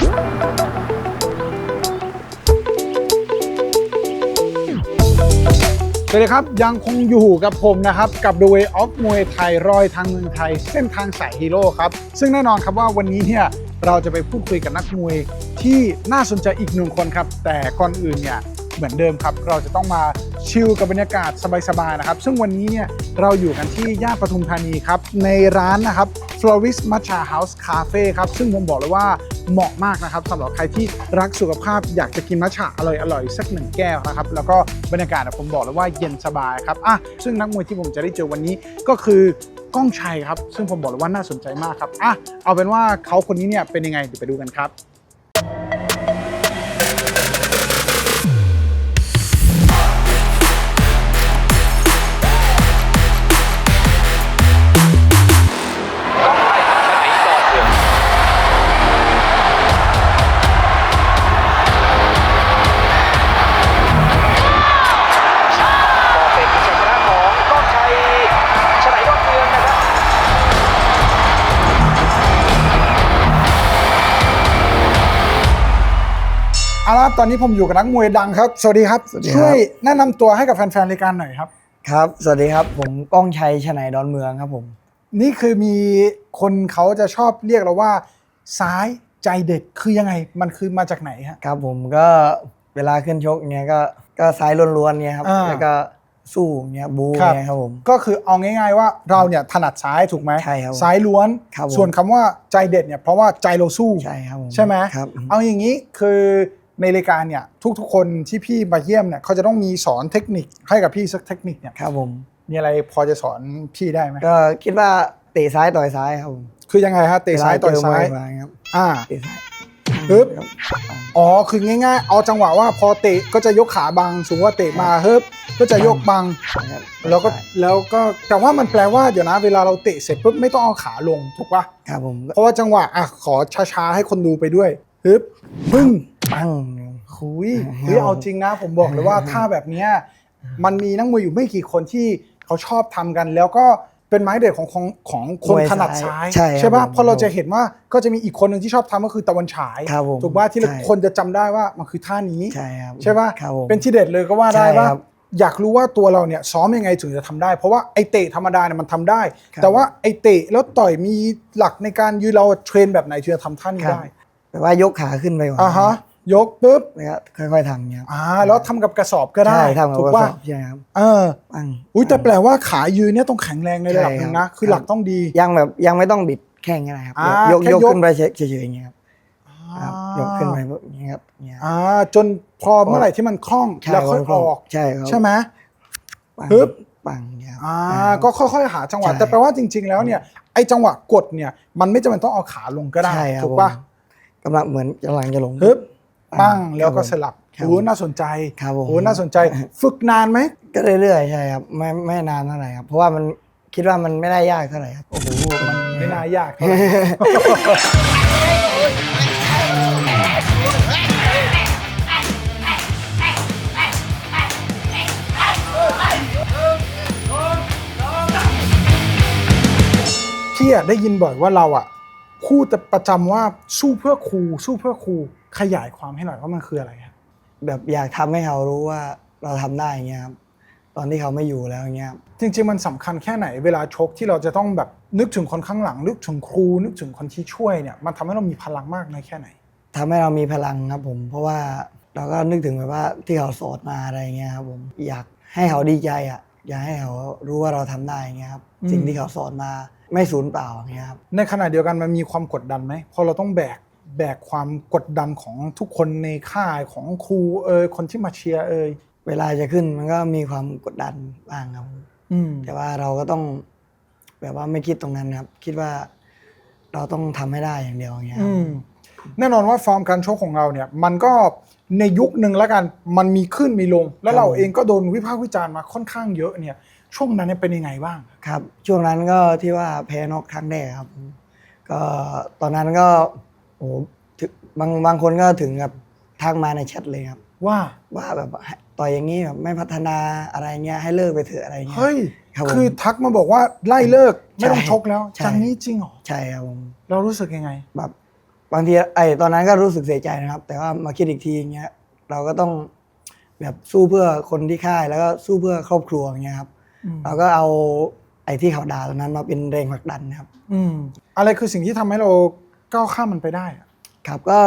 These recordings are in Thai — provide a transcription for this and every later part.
สวัสดีครับ ยังคงอยู่กับผมนะครับ กับ The Way of มวยไทยรอยทางเมืองไทย เส้นทางสายฮีโร่ครับ ซึ่งแน่นอนครับว่าวันนี้เนี่ยเราจะไปพูดคุยกับนักมวยที่น่าสนใจอีกหนึ่งคนครับ แต่ก่อนอื่นเนี่ยเหมือนเดิมครับ เราจะต้องมาชิลกับบรรยากาศสบายๆนะครับ ซึ่งวันนี้เนี่ยเราอยู่กันที่ย่านปทุมธานีครับ ในร้านนะครับ Floris Matcha House Cafe ครับ ซึ่งผมบอกเลยว่า เหมาะมากนะครับสำหรับใครที่รักสุขภาพอยากจะกินมัทฉะอร่อยๆสักหนึ่งแก้วนะครับแล้วก็บรรยากาศผมบอกเลยว่าเย็นสบายครับอะซึ่งนักมวยที่ผมจะได้เจอวันนี้ก็คือก้องชัยครับ ซึ่งผมบอกเลยว่าน่าสนใจมากครับอะเอาเป็นว่าเขาคนนี้เนี่ยเป็นยังไงเดี๋ยวไปดูกันครับ เอาละครับตอนนี้ผมอยู่กับนักมวยดังครับ สวัสดีครับ สวัสดีครับ ช่วยแนะนำตัวให้กับแฟนๆรายการหน่อยครับ ครับ สวัสดีครับ ผมก้องชัยชนายดอนเมืองครับผม นี่คือมีคนเขาจะชอบเรียกเราว่า ซ้ายใจเด็ดคือยังไง มันคือมาจากไหนฮะ ครับผมก็เวลาขึ้นชกเงี้ยก็ก็ซ้ายล้วนๆเงี้ยครับ อ่าแล้วก็สู้เงี้ยบูครับเงี้ยครับผม ก็คือเอาง่าย ๆ ว่าเราเนี่ยถนัดซ้ายถูกไหมใช่ครับซ้ายล้วน ครับผม ส่วนคำว่าใจเด็ดเนี่ยเพราะว่าใจเราสู้ ใช่ครับผมใช่ไหม ครับ เอาอย่างนี้คือ ในรายการเนี่ยทุกๆ คนที่พี่มาเยี่ยมเนี่ยเขาจะต้องมีสอนเทคนิคให้กับพี่สักเทคนิคเนี่ยครับผม มีอะไรพอจะสอนพี่ได้ไหมก็คิดว่าเตะซ้ายต่อยซ้ายครับผมคือยังไงฮะเตะซ้ายต่อยซ้ายเวลเจมวครับอ่า เตะซ้ายปึ๊บครับอ๋อคือง่ายๆ เอาจังหวะว่าพอเตะก็จะยกขาบังสมมติว่าเตะมาเฮิบก็จะยกบัง ครับแล้วก็แล้วก็แต่ว่ามันแปลว่าเดี๋ยวนะเวลาเราเตะเสร็จปุ๊บไม่ต้องเอาขาลงถูกปะครับผมเพราะว่าจังหวะอะขอช้าๆให้คนดูไปด้วยฮึบปึ้ง ปั้ง คุยเฮ้ยเอาจริงนะ ผมบอกเลยว่าท่าแบบเนี้ยมันมีนักมวยอยู่ไม่กี่คนที่เขาชอบทำกัน แล้วก็เป็นไม้เด็ดของของของคนถนัดซ้ายใช่ครับใช่ปะผมเพราะเราจะเห็นว่าก็จะมีอีกคนหนึ่งที่ชอบทำก็คือตะวันฉายครับผมถูกป่ะที่ใช่คนจะจำได้ว่ามันคือท่านี้ใช่ครับใช่ป่ะครับผมเป็นที่เด็ดเลยก็ว่าได้ใช่ว่าครับอยากรู้ว่าตัวเราเนี่ยซ้อมยังไงถึงจะทำได้ เพราะว่าไอเตะธรรมดาเนี่ยมันทำได้ครับแต่ว่าไอเตะแล้วต่อยมีหลักในการยืนเราเทรนแบบไหนถึงจะทำท่านี้ครับได้แปลว่ายกขาขึ้นไปก่อนอ่าฮะ ยกปุ๊บแล้วก็ค่อยๆทำเงี้ยครับอ่าแล้วทำกับกระสอบก็ได้ใช่ทำกับถูกกระป่ะสอบใช่ครับเออปั้ง อุ้ยแต่แปลว่าขายืนเนี่ยต้องแข็งแรงในระดับหนึงนะ ใช่ครับ คือหลักต้องดี ยังแบบยังไม่ต้องบิดแข้งอะไรครับอ่ายกแค่ยกยก ขึ้นไปเฉยๆอย่างเงี้ยครับครับยกขึ้นไปแบบอย่างเงี้ยครับอย่างเงี้ย อ่าจนพอเมื่อไหร่ที่มันคล่องใช่แล้วค่อยครัอบอก ใช่ครับใช่ไหม ปังปึ๊บ ปังอย่างเงี้ยครับอ่าครับ ก็ค่อยๆหาจังหวะใช่ แต่แปลว่าจริง ๆ แล้วเนี่ยไอ้จังหวะกดเนี่ยมันไม่จำเป็นต้องเอาขาลงก็ได้ใช่ครับถูกป่ะผมกำลังเหมือนกำลังจะลงฮึบ ปัปั้งงแล้วก็ครับผมสลับครับโอ้น่าสนใจครับผมโอ้น่าสนใจ ฝึกนานไหมก็เรื่อยๆใช่ครับไม่ไม่นานเท่าไหร่ครับเพราะว่ามันคิดว่ามันไม่ได้ยากเท่าไหร่ครับโอ้โหมันไม่น่ายากเท่าไหร่พี่อะได้ยินบ่อยว่าเราอะพูดแต่ประจำว่าสู้เพื่อครูสู้เพื่อครู ขยายความให้หน่อยว่ามันคืออะไรครับแบบอยากทำให้เขารู้ว่าเราทำได้อย่างเงี้ยครับตอนที่เขาไม่อยู่แล้วอย่างเงี้ยครับจริง ๆ มันสำคัญแค่ไหนเวลาชกที่เราจะต้องแบบนึกถึงคนข้างหลัง นึกถึงครู นึกถึงคนที่ช่วยเนี่ยมันทำให้เรามีพลังมากน้อยแค่ไหนทำให้เรามีพลังครับผม เพราะว่าเราก็นึกถึงแบบว่าที่เขาสอนมาอะไรเงี้ยครับผมอยากให้เขาดีใจอะอยากให้เขารู้ว่าเราทำได้อย่างเงี้ยครับอืมสิ่งที่เขาสอนมาไม่สูญเปล่าอย่างเงี้ยครับในขณะเดียวกันมันมีความกดดันไหมเพราะเราต้องแบก แบกความกดดันของทุกคนในค่ายของครูเอยคนที่มาเชียร์เอยเวลาจะขึ้นมันก็มีความกดดันบ้างครับผมอืมแต่ว่าเราก็ต้อง แบบว่าไม่คิดตรงนั้นครับ คิดว่าเราต้องทำให้ได้อย่างเดียวอย่างเงี้ยคอืรับ มแน่นอนว่าฟอร์มการชกของเราเนี่ย มันก็ในยุคหนึ่งแล้วกันมันมีขึ้นมีลง แล้วเราเองก็โดนวิพากษ์วิจารณ์มาค่อนข้างเยอะเนี่ย ช่วงนั้นเนี่ยเป็นยังไงบ้าง ครับ ช่วงนั้นก็ที่ว่าแพ้นอกครั้งแรกครับผมก็ตอนนั้นก็ โอ้โหถึงบางบางคนก็ถึงกับทักมาในแชทเลยครับ ว่า ว่าแบบต่อยอย่างนี้แบบไม่พัฒนาอะไรเงี้ยให้เลิกไปเถอะอะไรเงี้ย เฮ้ย ครับผมคือทักมาบอกว่าไล่เลิกไม่ต้องใช่ชกแล้วใช่จังนี้จริงเหรอใช่ครับผมเรารู้สึกยังไง แบบบางทีไอ้ตอนนั้นก็รู้สึกเสียใจนะครับ แต่ว่ามาคิดอีกทีอย่างเงี้ยเราก็ต้องแบบสู้เพื่อคนที่ค่ายแล้วก็สู้เพื่อครอบครัวอย่างเงี้ยครับอืม เราก็เอาไอ้ที่เขาด่าตอนนั้นมาเป็นแรงผลักดันครับ อืมอะไรคือสิ่งที่ทำให้เรา ก้าวข้ามมันไปได้อะครับก็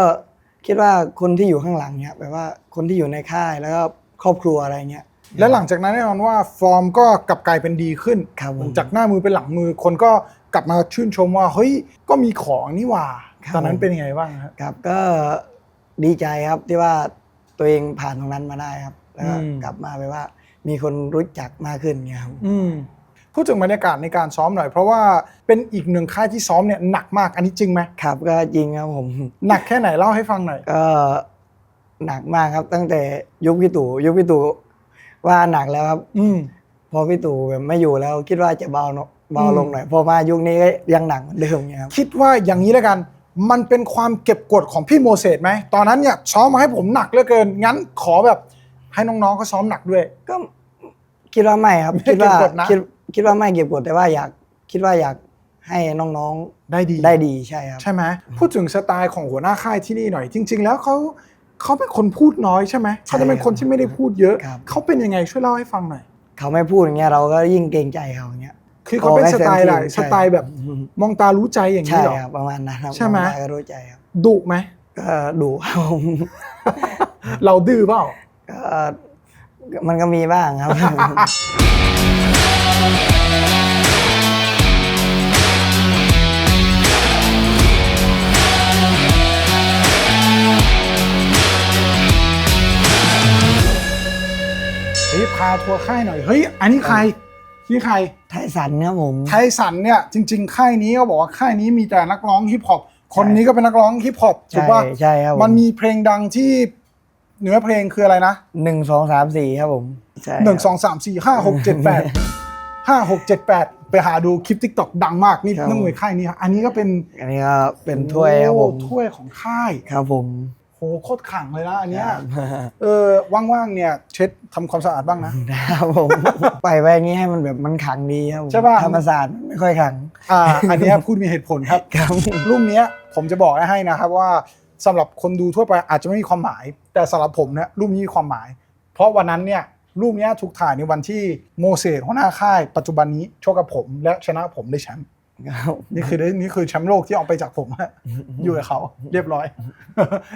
คิดว่าคนที่อยู่ข้างหลังเนี่ยแบบว่าคนที่อยู่ในค่ายแล้วก็ครอบครัวอะไรเงี้ย และหลังจากนั้นแน่นอนว่าฟอร์มก็กลับกลายเป็นดีขึ้น ครับผมจากหน้ามือเป็นหลังมือ คนก็กลับมาชื่นชมว่าเฮ้ยก็มีของนี่หว่า ครับตอนนั้นเป็นยังไงบ้างครับ ครับก็ดีใจครับที่ว่าตัวเองผ่านตรงนั้นมาได้ครับ แล้วก็อืม กลับมาแบบว่า มีคนรู้จักมากขึ้นเงี้ยครับ อืม พูดถึงบรรยากาศในการซ้อมหน่อย เพราะว่าเป็นอีกหนึ่งค่ายที่ซ้อมเนี่ยหนักมากอันนี้จริงไหมครับก็จริงครับผมหนักแค่ไหนเล่าให้ฟังหน่อยก็หนักมากครับ ตั้งแต่ยุคพี่ตู่ยุคพี่ตู่ว่าหนักแล้วครับ อืมพอพี่ตู่แบบไม่อยู่แล้วคิดว่าจะเบาเนอะเบาอืมลงหน่อยพอมายุคนี้ก็ยังหนักเหมือนเดิมเงี้ยครับคิดว่าอย่างนี้แล้วกัน มันเป็นความเก็บกดของพี่โมเสสไหมตอนนั้นเนี่ยซ้อมมาให้ผมหนักเหลือเกิน งั้นขอแบบให้น้องๆเขาซ้อมหนักด้วย ก็คิดว่าไม่ครับไม่คิดว่าเก็บกดนะคิด คิดว่าไม่เก็บกดแต่ว่าอยากคิดว่าอยากให้น้องได้ดีๆ ได้ดีใช่ครับ ใช่ไหมพูดถึงสไตล์ของหัวหน้าค่ายที่นี่หน่อย จริง ๆ แล้วเขาเขาเป็นคนพูดน้อยใช่ไหมใช่เขาจะเป็นคนที่ไม่ได้พูดเยอะ ครับ เขาเป็นยังไงช่วยเล่าให้ฟังหน่อย เขาไม่พูดอย่างเงี้ยเราก็ยิ่งเกรงใจเขาอย่างเงี้ย คือเขาเป็นสไตล์อะไรใช่ สไตล์แบบมองตารู้ใจอย่างนี้ใช่เหรอ ครับประมาณนั้นครับใช่ไหมองด้ก็รู้ใจครับดุไหม ก็ดูครับผมเราดื้อเปล่า ก็มันก็มีบ้างครับ เฮ้ยพาทัวร์ค่ายหน่อย เฮ้ย อันนี้ใครนี่ใคร ไทยสันครับผม ไทสันเนี่ยจริง ๆ ค่ายนี้ก็บอกว่าค่ายนี้มีแต่นักร้องฮิปฮอป คนนี้ก็เป็นนักร้องฮิปฮอปถูกใช่ป่ะใช่ครับผมันมีเพลงดังที่เนื้อเพลงคืออะไรนะหนึ่งสองสามสี่ครับผมใช่หนึ่งครับสองสามสี่ห้าหกเจ็ดแปด ห้าหกเจ็ดแปดไปหาดูคลิปทิกตอกดังมากนี่ครับ นักมวยค่ายนี้ครับอันนี้ก็เป็นอันนี้ก็เป็นถ้วยครับผมโอ้ถ้วยของค่ายครับผมโหโคตรขลังเลยนะอันเนี้ยครับเออว่างๆเนี่ยเช็ดทำความสะอาดบ้างนะ ครับผมปล่อยไว้อย่างนี้ให้มันแบบมันขังดีครับผมใช่ป่ะ ธรรมศาสตร์ไม่ค่อยขังอ่าอันเนี้ยพูดมีเหตุผลครับ ครับรูปเนี้ยผมจะบอกให้นะครับว่าสำหรับคนดูทั่วไปอาจจะไม่มีความหมาย แต่สำหรับผมเนี่ยรูปนี้มีความหมาย เพราะวันนั้นเนี่ย รูปเนี้ยถูกถ่ายในวันที่โมเสสหัวหน้าค่าย ปัจจุบันนี้ชกกับผมและชนะผมได้แชมป์ครับนี่คือได้นี่คือแชมป์โลกที่ออกไปจากผมฮะอยู่กับเขาเรียบร้อย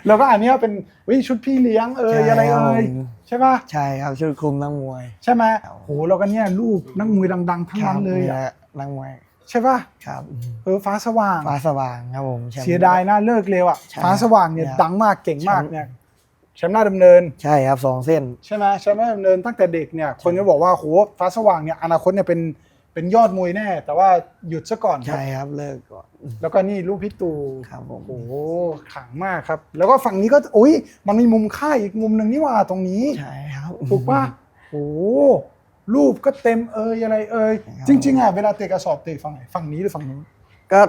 แล้วก็อันเนี้ยเป็นวิชุดพี่เลี้ยงเอ่ยอะไรเอ่ยใช่ป่ะใช่ครับชุดคลุมนักมวย ใช่ไหมโหแล้วก็เนี่ยรูปนักมวยดังๆทั้งนั้นเลยคอะรับนักมวยใช่ป่ะครับเออฟ้าสว่างฟ้าสว่างครับผมแชมป์เสียดายนะเลิกเร็วอะใช่ฟ้าสว่างเนี่ยครับดังมากเก่งมากแชมป์เนี่ย แชมป์หน้าดำเนิน ใช่ครับสองเส้น ใช่ไหมแชมป์หน้าดำเนินตั้งแต่เด็กเนี่ยคนก็บอกว่าโหฟ้าสว่างเนี่ยอนาคตเนี่ยเป็นเป็นยอดมวยแน่ แต่ว่าหยุดซะก่อนครับ ใช่ครับเลิกก่อน แล้วก็นี่ลูกพี่ตูครับผม โอ้โหขลังมากครับ แล้วก็ฝั่งนี้ก็โอ้ยมันมีมุมค่ายอีกมุมหนึ่งนี่หว่าตรงนี้ ใช่ครับ ถูกป่ะโอ้โหรูปก็เต็มเอยอะไรเอยครับจริง ๆอะเวลาเตะกระสอบเตะฝั่งไหนฝั่งนี้หรือฝั่งนู้นก็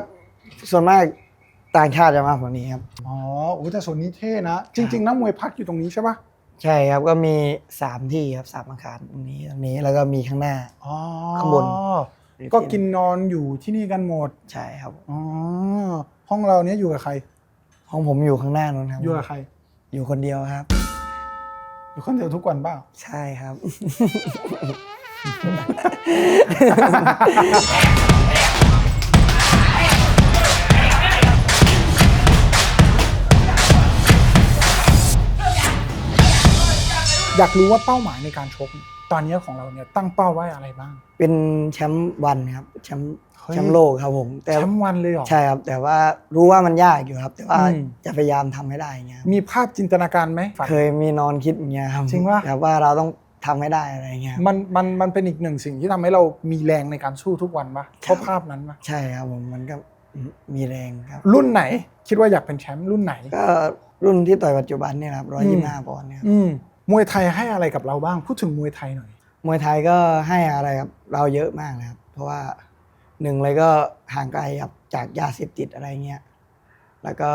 ส่วนมาก ต่างชาติจะมาฝั่งนี้ครับ อ๋อโอ้แต่ส่วนนี้เท่นะ จริง ๆนักมวยพักอยู่ตรงนี้ใช่ปะใช่ครับก็มีสามที่ครับสามอาคารตรงนี้ตรงนี้แล้วก็มีข้างหน้า อ๋อข้างบน ก็กินนอนอยู่ที่นี่กันหมด ใช่ครับ อ๋อ ห้องเราเนี้ยอยู่กับใคร ห้องผมอยู่ข้างหน้านู้นครับ อยู่กับใคร อยู่คนเดียวครับ อยู่คนเดียวทุกวันเปล่า ใช่ครับ อยากรู้ว่าเป้าหมายในการชกตอนนี้ของเราเนี่ยตั้งเป้าไว้อะไรบ้าง เป็นแชมป์วันครับแชมป์เฮ้ยแชมป์โลกครับผมแต่แชมป์วันเลยเหรอใช่ครับ แต่ว่ารู้ว่ามันยากอยู่ครับ แต่ว่าอืมจะพยายามทำให้ได้อย่างเงี้ยครับมีภาพจินตนาการไหมฝันเคยมีนอนคิดอย่างเงี้ยครับจริงปะแบบว่าเราต้องทำให้ได้อะไรเงี้ยครับมันมันมันเป็นอีกหนึ่งสิ่งที่ทำให้เรามีแรงในการสู้ทุกวันปะเพราะภาพนั้นปะใช่ครับผมมันก็มีแรงครับ รุ่นไหนคิดว่าอยากเป็นแชมป์รุ่นไหนก็รุ่นที่ต่อยปัจจุบันเนี่ยครับร้อยยี่สิบห้าปอนด์เนี่ยครับอื มมวยไทยให้อะไรกับเราบ้างพูดถึงมวยไทยหน่อย มวยไทยก็ให้อะไรครับเราเยอะมากนะครับ เพราะว่าหนึ่งเลยก็ห่างไกลครับจากยาเสพติดอะไรเงี้ยแล้วก็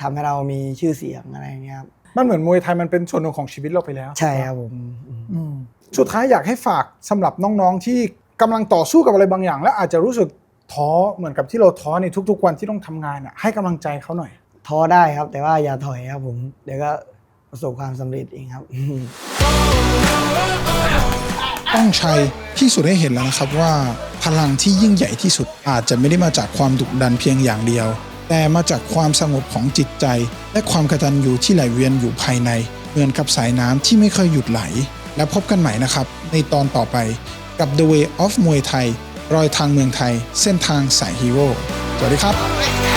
ทำให้เรามีชื่อเสียงอะไรเงี้ยครับมันเหมือนมวยไทยมันเป็นส่วนหนึ่งของชีวิตเราไปแล้ว ใช่ครับผมอืมอืมสุดท้ายอยากให้ฝากสำหรับน้องๆที่กำลังต่อสู้กับอะไรบางอย่าง และอาจจะรู้สึกท้อเหมือนกับที่เราท้อในทุกๆวันที่ต้องทำงานอะให้กำลังใจเขาหน่อยท้อได้ครับ แต่ว่าอย่าถอยครับผมเดี๋ยวก็ ประสบความสำเร็จเองครับ ต้องชัยพิสูจน์ให้เห็นแล้วนะครับว่าพลังที่ยิ่งใหญ่ที่สุดอาจจะไม่ได้มาจากความดุดันเพียงอย่างเดียว แต่มาจากความสงบของจิตใจ และความกระตัญญูที่ไหลเวียนอยู่ภายใน เหมือนกับสายน้ำที่ไม่เคยหยุดไหล และพบกันใหม่นะครับ ในตอนต่อไปกับ The Way of มวยไทยรอยทางเมืองไทย เส้นทางสายฮีโร่สวัสดีครับ